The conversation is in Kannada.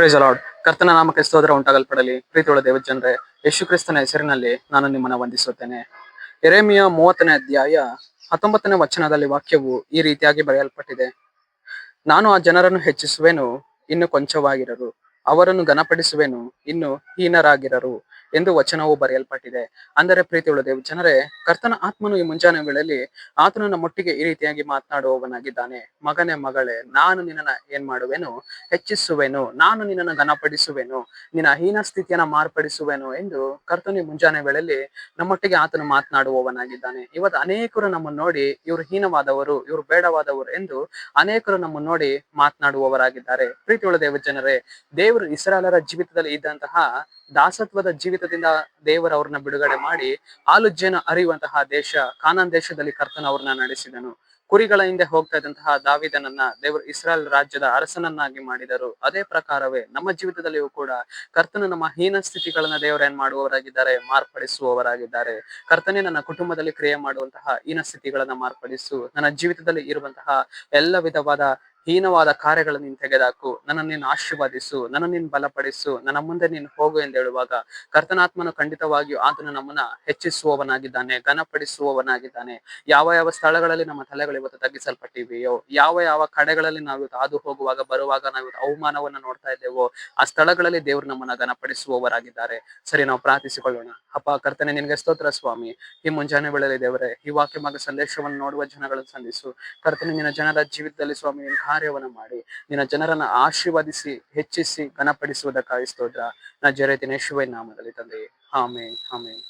ಪ್ರೈಸ್ ಅಲಾಡ್ ಕರ್ತನ ನಾಮಕ್ಕೆ ಸ್ತೋತ್ರ ಉಂಟಾಗಲ್ಪಡಲಿ. ಪ್ರೀತಿಯುಳ್ಳ ದೇವಜನರೇ ಯೇಸು ಕ್ರಿಸ್ತನ ಹೆಸರಿನಲ್ಲಿ ನಾನು ನಿಮ್ಮನ್ನ ವಂದಿಸುತ್ತೇನೆ. ಎರೆಮಿಯ ಮೂವತ್ತನೇ ಅಧ್ಯಾಯ ಹತ್ತೊಂಬತ್ತನೇ ವಚನದಲ್ಲಿ ವಾಕ್ಯವು ಈ ರೀತಿಯಾಗಿ ಬರೆಯಲ್ಪಟ್ಟಿದೆ. ನಾನು ಆ ಜನರನ್ನು ಹೆಚ್ಚಿಸುವೆನು, ಇನ್ನು ಕೊಂಚವಾಗಿರರು. ಅವರನ್ನು ಘನಪಡಿಸುವೆನು, ಇನ್ನು ಹೀನರಾಗಿರರು ಎಂದು ವಚನವು ಬರೆಯಲ್ಪಟ್ಟಿದೆ. ಅಂದರೆ ಪ್ರೀತಿಯುಳ್ಳ ದೇವ, ಜನರೇ, ಕರ್ತನ ಆತ್ಮನು ಈ ಮುಂಜಾನೆ ವೇಳೆಯಲ್ಲಿ ಆತನು ನಮ್ಮೊಟ್ಟಿಗೆ ಈ ರೀತಿಯಾಗಿ ಮಾತನಾಡುವವನಾಗಿದ್ದಾನೆ. ಮಗನೇ ಮಗಳೇ, ನಾನು ನಿನ್ನ ಏನ್ ಮಾಡುವೆನು? ಹೆಚ್ಚಿಸುವೆನು. ನಾನು ನಿನ್ನನ್ನು ಘನಪಡಿಸುವೆನು. ನಿನ್ನ ಹೀನ ಸ್ಥಿತಿಯನ್ನ ಮಾರ್ಪಡಿಸುವೆನು ಎಂದು ಕರ್ತನು ಈ ಮುಂಜಾನೆ ವೇಳೆಯಲ್ಲಿ ನಮ್ಮೊಟ್ಟಿಗೆ ಆತನು ಮಾತನಾಡುವವನಾಗಿದ್ದಾನೆ. ಇವತ್ತು ಅನೇಕರು ನಮ್ಮನ್ನು ನೋಡಿ ಇವರು ಹೀನವಾದವರು, ಇವರು ಬೇಡವಾದವರು ಎಂದು ಅನೇಕರು ನಮ್ಮನ್ನು ನೋಡಿ ಮಾತನಾಡುವವರಾಗಿದ್ದಾರೆ. ಪ್ರೀತಿಯುಳ್ಳ ದೇವ, ಜನರೇ ದೇವರು ಇಸ್ರಾಲರ ಜೀವಿತದಲ್ಲಿ ಇದ್ದಂತಹ ದಾಸತ್ವದ ಜೀವಿತದಿಂದ ದೇವರು ಅವ್ರನ್ನ ಬಿಡುಗಡೆ ಮಾಡಿ ಆಲುಜ್ಜೆನ ಅರಿಯುವಂತಹ ದೇಶ, ಕಾನಾನ್ ದೇಶದಲ್ಲಿ ಕರ್ತನ ಅವ್ರನ್ನ ನಡೆಸಿದನು. ಕುರಿಗಳ ಹಿಂದೆ ಹೋಗ್ತಾ ಇದ್ದಂತಹ ದಾವಿದನನ್ನ ದೇವರು ಇಸ್ರಾಲ್ ರಾಜ್ಯದ ಅರಸನನ್ನಾಗಿ ಮಾಡಿದರು. ಅದೇ ಪ್ರಕಾರವೇ ನಮ್ಮ ಜೀವಿತದಲ್ಲಿಯೂ ಕೂಡ ಕರ್ತನ ನಮ್ಮ ಹೀನ ಸ್ಥಿತಿಗಳನ್ನ ದೇವರು ಏನ್ ಮಾಡುವವರಾಗಿದ್ದಾರೆ? ಮಾರ್ಪಡಿಸುವವರಾಗಿದ್ದಾರೆ. ಕರ್ತನೇ ನನ್ನ ಕುಟುಂಬದಲ್ಲಿ ಕ್ರಿಯೆ ಮಾಡುವಂತಹ ಹೀನ ಸ್ಥಿತಿಗಳನ್ನ ಮಾರ್ಪಡಿಸು. ನನ್ನ ಜೀವಿತದಲ್ಲಿ ಇರುವಂತಹ ಎಲ್ಲ ವಿಧವಾದ ಹೀನವಾದ ಕಾರ್ಯಗಳನ್ನು ನೀನು ತೆಗೆದಾಕು. ನನ್ನ ನೀನು ಆಶೀರ್ವಾದಿಸು. ನನ್ನ ನೀನು ಬಲಪಡಿಸು. ನನ್ನ ಮುಂದೆ ನೀನು ಹೋಗು ಎಂದು ಹೇಳುವಾಗ ಕರ್ತನಾತ್ಮನು ಖಂಡಿತವಾಗಿಯೂ ಆತನು ನಮ್ಮನ್ನ ಹೆಚ್ಚಿಸುವವನಾಗಿದ್ದಾನೆ, ಘನಪಡಿಸುವವನಾಗಿದ್ದಾನೆ. ಯಾವ ಯಾವ ಸ್ಥಳಗಳಲ್ಲಿ ನಮ್ಮ ತಲೆಗಳು ಇವತ್ತು ತಗ್ಗಿಸಲ್ಪಟ್ಟಿವೆಯೋ, ಯಾವ ಯಾವ ಕಡೆಗಳಲ್ಲಿ ನಾವು ಇವತ್ತು ಹಾದು ಹೋಗುವಾಗ, ಬರುವಾಗ ನಾವು ಇವತ್ತು ಅವಮಾನವನ್ನ ನೋಡ್ತಾ ಇದ್ದೇವೋ, ಆ ಸ್ಥಳಗಳಲ್ಲಿ ದೇವರು ನಮ್ಮನ್ನ ಘನಪಡಿಸುವವರಾಗಿದ್ದಾರೆ. ಸರಿ, ನಾವು ಪ್ರಾರ್ಥಿಸಿಕೊಳ್ಳೋಣ. ಅಪ್ಪ, ಕರ್ತನೆ, ನಿನಗೆ ಸ್ತೋತ್ರ ಸ್ವಾಮಿ. ಈ ಮುಂಜಾನೆ ವೇಳೆಯಲ್ಲಿ ದೇವರೇ, ಈ ವಾಕ್ಯ ಮಗ ಸಂದೇಶವನ್ನು ನೋಡುವ ಜನಗಳನ್ನು ಸಂಧಿಸು. ಕರ್ತನೆ, ನಿನ್ನ ಜನರ ಜೀವಿತದಲ್ಲಿ ಸ್ವಾಮಿ ನೀನು ಕಾರ್ಯವನ್ನ ಮಾಡಿ ನಿನ್ನ ಜನರನ್ನ ಆಶೀರ್ವದಿಸಿ, ಹೆಚ್ಚಿಸಿ, ಘನಪಡಿಸುವುದಕ್ಕಾಗಿ ಸ್ತೋತ್ರ. ನಾ ಜರೆ ಶಿವೈ ನಾಮದಲ್ಲಿ ತಂದೆ ಆಮೇನ್ ಆಮೇನ್.